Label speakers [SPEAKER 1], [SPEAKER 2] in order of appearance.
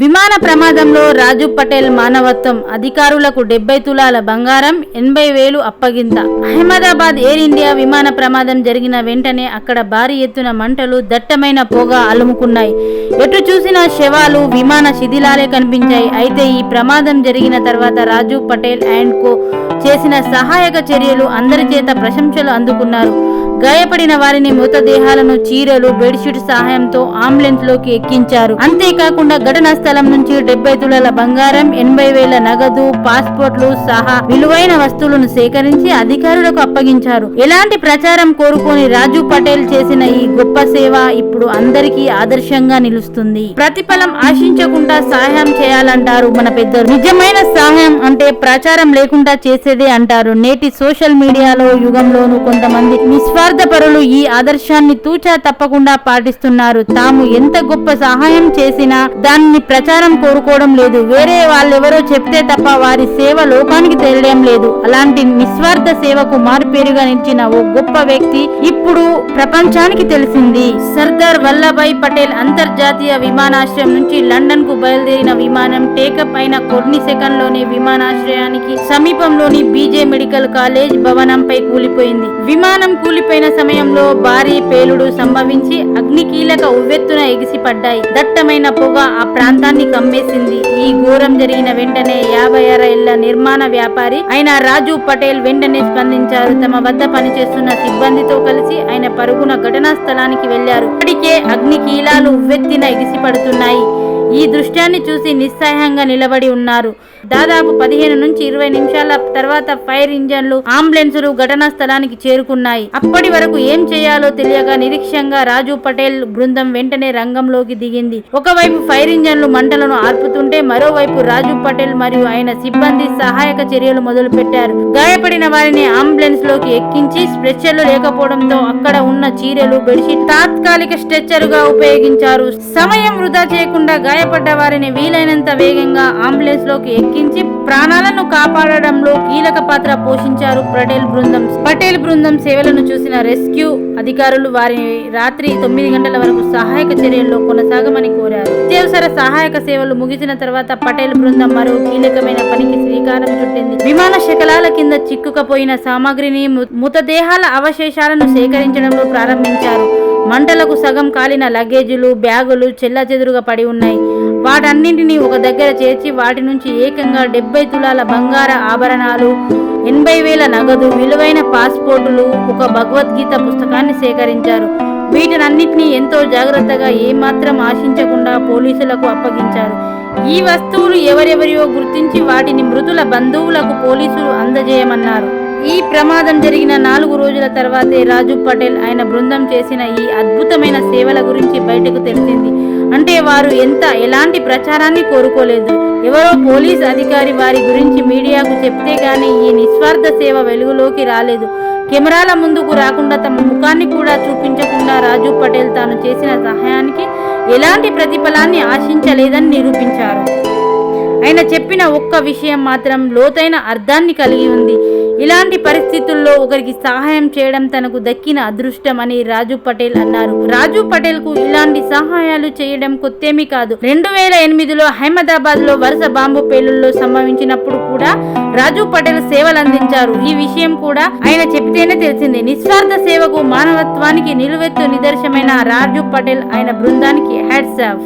[SPEAKER 1] విమాన ప్రమాదంలో రాజు పటేల్ మానవత్వం. అధికారులకు డెబ్బై తులాల బంగారం ఎనభై వేలు అప్పగింత. అహ్మదాబాద్ ఎయిర్ ఇండియా విమాన ప్రమాదం జరిగిన వెంటనే అక్కడ భారీ ఎత్తున మంటలు దట్టమైన పొగ అలుముకున్నాయి. ఎటు చూసినా శవాలు విమాన శిథిలాలే కనిపించాయి. అయితే ఈ ప్రమాదం జరిగిన తర్వాత రాజు పటేల్ అండ్ కో చేసిన సహాయక చర్యలు అందరి చేత ప్రశంసలు అందుకున్నారు. గాయపడిన వారిని మృతదేహాలను చీరలు బెడ్షీట్ సహాయంతో అంబులెన్స్లోకి ఎక్కించారు. అంతేకాకుండా ఘటనా స్థలం నుంచి డెబ్బై తులాల బంగారం ఎనభై వేల నగదు పాస్పోర్ట్లు సహా విలువైన వస్తువులను సేకరించి అధికారులకు అప్పగించారు. ఎలాంటి ప్రచారం కోరుకొని రాజు పటేల్ చేసిన ఈ గొప్ప సేవ ఇప్పుడు అందరికీ ఆదర్శంగా నిలుస్తుంది. ప్రతిఫలం ఆశించకుండా సహాయం చేయాలంటారు మన పెద్దలు. నిజమైన సహాయం అంటే ప్రచారం లేకుండా చేసేదే అంటారు. నేటి సోషల్ మీడియాలో యుగంలోనూ కొంతమంది నిస్వార్థపరులు ఈ ఆదర్శాన్ని తూచా తప్పకుండా పాటిస్తున్నారు. తాము ఎంత గొప్ప సహాయం చేసినా దాన్ని ప్రచారం కోరుకోవడం లేదు. వేరే వాళ్ళెవరో చెప్తే తప్ప వారి సేవ లోకానికి తెలియడం లేదు. అలాంటి నిస్వార్థ సేవకు మారుపేరుగా నిలిచిన ఓ గొప్ప వ్యక్తి ఇప్పుడు ప్రపంచానికి తెలిసింది. సర్దార్ వల్లభాయ్ పటేల్ అంతర్జాతీయ విమానాశ్రయం నుంచి లండన్కు బయలుదేరిన విమానం టేకప్ అయిన కొన్ని సెకండ్లోనే విమానాశ్రయానికి సమీపంలోని బీజే మెడికల్ కాలేజ్ భవనంపై కూలిపోయింది. విమానం కూలిపోయిన సమయంలో భారీ పేలుడు సంభవించి అగ్ని కీలక ఉవ్వెత్తున ఎగిసిపడ్డాయి. దట్టమైన పొగ ఆ ప్రాంతాన్ని కమ్మేసింది. ఈ ఘోరం జరిగిన వెంటనే యాభై ఆరు ఏళ్ళ నిర్మాణ వ్యాపారి అయిన రాజు పటేల్ వెంటనే స్పందించారు. తమ వద్ద పనిచేస్తున్న సిబ్బందితో కలిసి ఆయన పరుగున ఘటనా స్థలానికి వెళ్ళారు. ఇప్పటికే అగ్ని కీలాలు ఉవ్వెత్తిన ఎగిసిపడుతున్నాయి. ఈ దృశ్యాన్ని చూసి నిస్సహాయంగా నిలబడి ఉన్నారు. దాదాపు పదిహేను నుంచి ఇరవై నిమిషాల తర్వాత ఫైర్ ఇంజన్లు అంబులెన్సులు ఘటనా స్థలానికి చేరుకున్నాయి. అప్పటి వరకు ఏం చేయాలో తెలియక నిరీక్షంగా రాజు పటేల్ బృందం వెంటనే రంగంలోకి దిగింది. ఒకవైపు ఫైర్ ఇంజన్లు మంటలను ఆర్పుతుంటే మరోవైపు రాజు పటేల్ మరియు ఆయన సిబ్బంది సహాయక చర్యలు మొదలు పెట్టారు గాయపడిన వారిని అంబులెన్స్లోకి ఎక్కించి స్ట్రెచ్చర్లు లేకపోవడంతో అక్కడ ఉన్న చీరలు బెడ్షీట్ తాత్కాలిక స్ట్రెచ్చర్గా ఉపయోగించారు. సమయం వృధా చేయకుండా గాయపడ్డ వారిని వీలైనంత వేగంగా అంబులెన్స్లోకి ఎక్కించి ప్రాణాలను కాపాడడంలో కీలక పాత్ర పోషించారు పటేల్ బృందం. పటేల్ బృందం సేవలను చూసిన రెస్క్యూ అధికారులు వారిని రాత్రి తొమ్మిది గంటల వరకు సహాయక చర్యల్లో కొనసాగమని కోరారు. అత్యవసర సహాయక సేవలు ముగిసిన తర్వాత పటేల్ బృందం మరో కీలకమైన పనికి శ్రీకారం చుట్టింది. విమాన శకలాల కింద చిక్కుకపోయిన సామాగ్రిని మృ- మృతదేహాల అవశేషాలను సేకరించడంలో ప్రారంభించారు. మంటలకు సగం కాలిన లగేజీలు బ్యాగులు చెల్లాచెదురుగా పడి ఉన్నాయి. వాటన్నింటినీ ఒక దగ్గర చేర్చి వాటి నుంచి ఏకంగా డెబ్బై తులాల బంగార ఆభరణాలు ఎనభై వేల నగదు విలువైన పాస్పోర్టులు ఒక భగవద్గీత పుస్తకాన్ని సేకరించారు. వీటినన్నింటినీ ఎంతో జాగ్రత్తగా ఏమాత్రం ఆశించకుండా పోలీసులకు అప్పగించారు. ఈ వస్తువులు ఎవరెవరియో గుర్తించి వాటిని మృతుల బంధువులకు పోలీసులు అందజేయమన్నారు. ఈ ప్రమాదం జరిగిన నాలుగు రోజుల తర్వాతే రాజు పటేల్ ఆయన బృందం చేసిన ఈ అద్భుతమైన సేవల గురించి బయటకు తెలిసింది. అంటే వారు ఎంత ఎలాంటి ప్రచారాన్ని కోరుకోలేదు. ఎవరో పోలీస్ అధికారి వారి గురించి మీడియాకు చెప్తే గాని ఈ నిస్వార్థ సేవ వెలుగులోకి రాలేదు. కెమెరాల ముందుకు రాకుండా తమ ముఖాన్ని కూడా చూపించకుండా రాజు పటేల్ తాను చేసిన సహాయానికి ఎలాంటి ప్రతిఫలాన్ని ఆశించలేదని నిరూపించారు. ఆయన చెప్పిన ఒక్క విషయం మాత్రం లోతైన అర్థాన్ని కలిగి ఉంది. ఇలాంటి పరిస్థితుల్లో ఒకరికి సహాయం చేయడం తనకు దక్కిన అదృష్టం అని రాజు పటేల్ అన్నారు. రాజు పటేల్కు ఇలాంటి సహాయాలు చేయడం కొత్తేమీ కాదు. రెండు వేల ఎనిమిదిలో అహ్మదాబాద్లో వరుస బాంబు పేలుల్లో సంభవించినప్పుడు కూడా రాజు పటేల్ సేవలు అందించారు. ఈ విషయం కూడా ఆయన చెప్తేనే తెలిసింది. నిస్వార్థ సేవకు మానవత్వానికి నిలువెత్తు నిదర్శనమైన రాజు పటేల్ ఆయన బృందానికి హ్యాట్స్ ఆఫ్